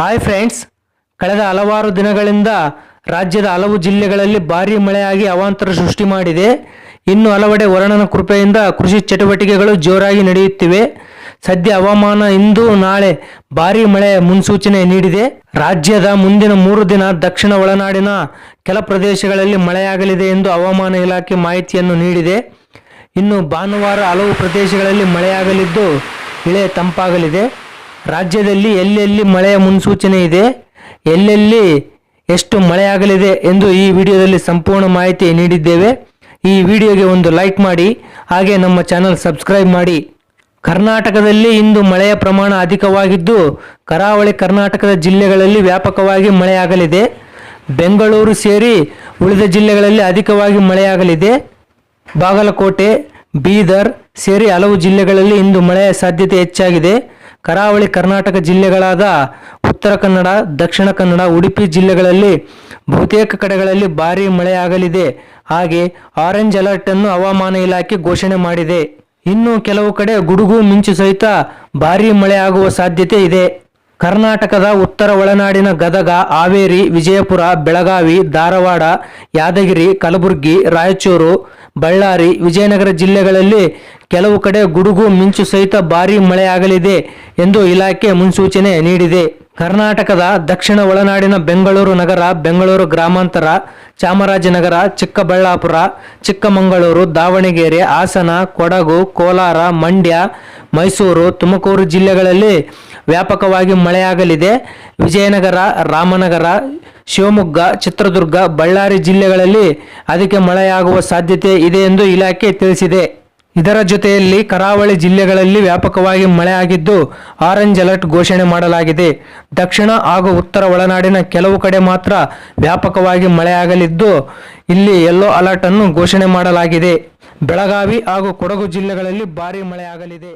Hi friends ಕಳೆದ ಹಲವಾರು ದಿನಗಳಿಂದ ರಾಜ್ಯದ ಹಲವು ಜಿಲ್ಲೆಗಳಲ್ಲಿ ಭಾರಿ ಮಳೆಯಾಗಿ ಅವಾಂತರ ಸೃಷ್ಟಿ ಮಾಡಿದೆ. ಇನ್ನು ಹಲವೆಡೆ ವರ್ಣನ ಕೃಪೆಯಿಂದ ಕೃಷಿ ಚಟುವಟಿಕೆಗಳು ಜೋರಾಗಿ ನಡೆಯುತ್ತಿವೆ. ಸದ್ಯ ಹವಾಮಾನ ಇಂದು ನಾಳೆ ಭಾರೀ ಮಳೆ ಮುನ್ಸೂಚನೆ ನೀಡಿದೆ. ರಾಜ್ಯದ ಮುಂದಿನ ಮೂರು ದಿನ ದಕ್ಷಿಣ ಒಳನಾಡಿನ ಕೆಲ ಪ್ರದೇಶಗಳಲ್ಲಿ ಮಳೆಯಾಗಲಿದೆ ಎಂದು ಹವಾಮಾನ ಇಲಾಖೆ ಮಾಹಿತಿಯನ್ನು ನೀಡಿದೆ. ಇನ್ನು ಭಾನುವಾರ ಹಲವು ಪ್ರದೇಶಗಳಲ್ಲಿ ಮಳೆಯಾಗಲಿದ್ದು, ಇಳೆ ತಂಪಾಗಲಿದೆ. ರಾಜ್ಯದಲ್ಲಿ ಎಲ್ಲೆಲ್ಲಿ ಮಳೆಯ ಮುನ್ಸೂಚನೆ ಇದೆ, ಎಲ್ಲೆಲ್ಲಿ ಎಷ್ಟು ಮಳೆಯಾಗಲಿದೆ ಎಂದು ಈ ವಿಡಿಯೋದಲ್ಲಿ ಸಂಪೂರ್ಣ ಮಾಹಿತಿ ನೀಡಿದ್ದೇವೆ. ಈ ವಿಡಿಯೋಗೆ ಒಂದು ಲೈಕ್ ಮಾಡಿ, ಹಾಗೆ ನಮ್ಮ ಚಾನಲ್ ಸಬ್ಸ್ಕ್ರೈಬ್ ಮಾಡಿ. ಕರ್ನಾಟಕದಲ್ಲಿ ಇಂದು ಮಳೆಯ ಪ್ರಮಾಣ ಅಧಿಕವಾಗಿದ್ದು, ಕರಾವಳಿ ಕರ್ನಾಟಕದ ಜಿಲ್ಲೆಗಳಲ್ಲಿ ವ್ಯಾಪಕವಾಗಿ ಮಳೆಯಾಗಲಿದೆ. ಬೆಂಗಳೂರು ಸೇರಿ ಉಳಿದ ಜಿಲ್ಲೆಗಳಲ್ಲಿ ಅಧಿಕವಾಗಿ ಮಳೆಯಾಗಲಿದೆ. ಬಾಗಲಕೋಟೆ, ಬೀದರ್ ಸೇರಿ ಹಲವು ಜಿಲ್ಲೆಗಳಲ್ಲಿ ಇಂದು ಮಳೆಯ ಸಾಧ್ಯತೆ ಹೆಚ್ಚಾಗಿದೆ. ಕರಾವಳಿ ಕರ್ನಾಟಕ ಜಿಲ್ಲೆಗಳಾದ ಉತ್ತರ ಕನ್ನಡ, ದಕ್ಷಿಣ ಕನ್ನಡ, ಉಡುಪಿ ಜಿಲ್ಲೆಗಳಲ್ಲಿ ಬಹುತೇಕ ಕಡೆಗಳಲ್ಲಿ ಭಾರಿ ಮಳೆಯಾಗಲಿದೆ. ಹಾಗೆ ಆರೆಂಜ್ ಅಲರ್ಟ್ ಅನ್ನು ಹವಾಮಾನ ಇಲಾಖೆ ಘೋಷಣೆ ಮಾಡಿದೆ. ಇನ್ನು ಕೆಲವು ಕಡೆ ಗುಡುಗು ಮಿಂಚು ಸಹಿತ ಭಾರಿ ಮಳೆಯಾಗುವ ಸಾಧ್ಯತೆ ಇದೆ. ಕರ್ನಾಟಕದ ಉತ್ತರ ಒಳನಾಡಿನ ಗದಗ, ಹಾವೇರಿ, ವಿಜಯಪುರ, ಬೆಳಗಾವಿ, ಧಾರವಾಡ, ಯಾದಗಿರಿ, ಕಲಬುರಗಿ, ರಾಯಚೂರು, ಬಳ್ಳಾರಿ, ವಿಜಯನಗರ ಜಿಲ್ಲೆಗಳಲ್ಲಿ ಕೆಲವು ಕಡೆ ಗುಡುಗು, ಮಿಂಚು ಸಹಿತ ಭಾರೀ ಮಳೆಯಾಗಲಿದೆ ಎಂದು ಇಲಾಖೆ ಮುನ್ಸೂಚನೆ ನೀಡಿದೆ. ಕರ್ನಾಟಕದ ದಕ್ಷಿಣ ಒಳನಾಡಿನ ಬೆಂಗಳೂರು ನಗರ, ಬೆಂಗಳೂರು ಗ್ರಾಮಾಂತರ, ಚಾಮರಾಜನಗರ, ಚಿಕ್ಕಬಳ್ಳಾಪುರ, ಚಿಕ್ಕಮಗಳೂರು, ದಾವಣಗೆರೆ, ಹಾಸನ, ಕೊಡಗು, ಕೋಲಾರ, ಮಂಡ್ಯ, ಮೈಸೂರು, ತುಮಕೂರು ಜಿಲ್ಲೆಗಳಲ್ಲಿ ವ್ಯಾಪಕವಾಗಿ ಮಳೆಯಾಗಲಿದೆ. ವಿಜಯನಗರ, ರಾಮನಗರ, ಶಿವಮೊಗ್ಗ, ಚಿತ್ರದುರ್ಗ, ಬಳ್ಳಾರಿ ಜಿಲ್ಲೆಗಳಲ್ಲಿ ಅದಕ್ಕೆ ಮಳೆಯಾಗುವ ಸಾಧ್ಯತೆ ಇದೆ ಎಂದು ಇಲಾಖೆ ತಿಳಿಸಿದೆ. ಇದರ ಜೊತೆಯಲ್ಲಿ ಕರಾವಳಿ ಜಿಲ್ಲೆಗಳಲ್ಲಿ ವ್ಯಾಪಕವಾಗಿ ಮಳೆಯಾಗಿದ್ದು ಆರೆಂಜ್ ಅಲರ್ಟ್ ಘೋಷಣೆ ಮಾಡಲಾಗಿದೆ. ದಕ್ಷಿಣ ಹಾಗೂ ಉತ್ತರ ಒಳನಾಡಿನ ಕೆಲವು ಕಡೆ ಮಾತ್ರ ವ್ಯಾಪಕವಾಗಿ ಮಳೆಯಾಗಲಿದ್ದು ಇಲ್ಲಿ ಯೆಲ್ಲೋ ಅಲರ್ಟ್ ಅನ್ನು ಘೋಷಣೆ ಮಾಡಲಾಗಿದೆ. ಬೆಳಗಾವಿ ಹಾಗೂ ಕೊಡಗು ಜಿಲ್ಲೆಗಳಲ್ಲಿ ಭಾರೀ ಮಳೆಯಾಗಲಿದೆ.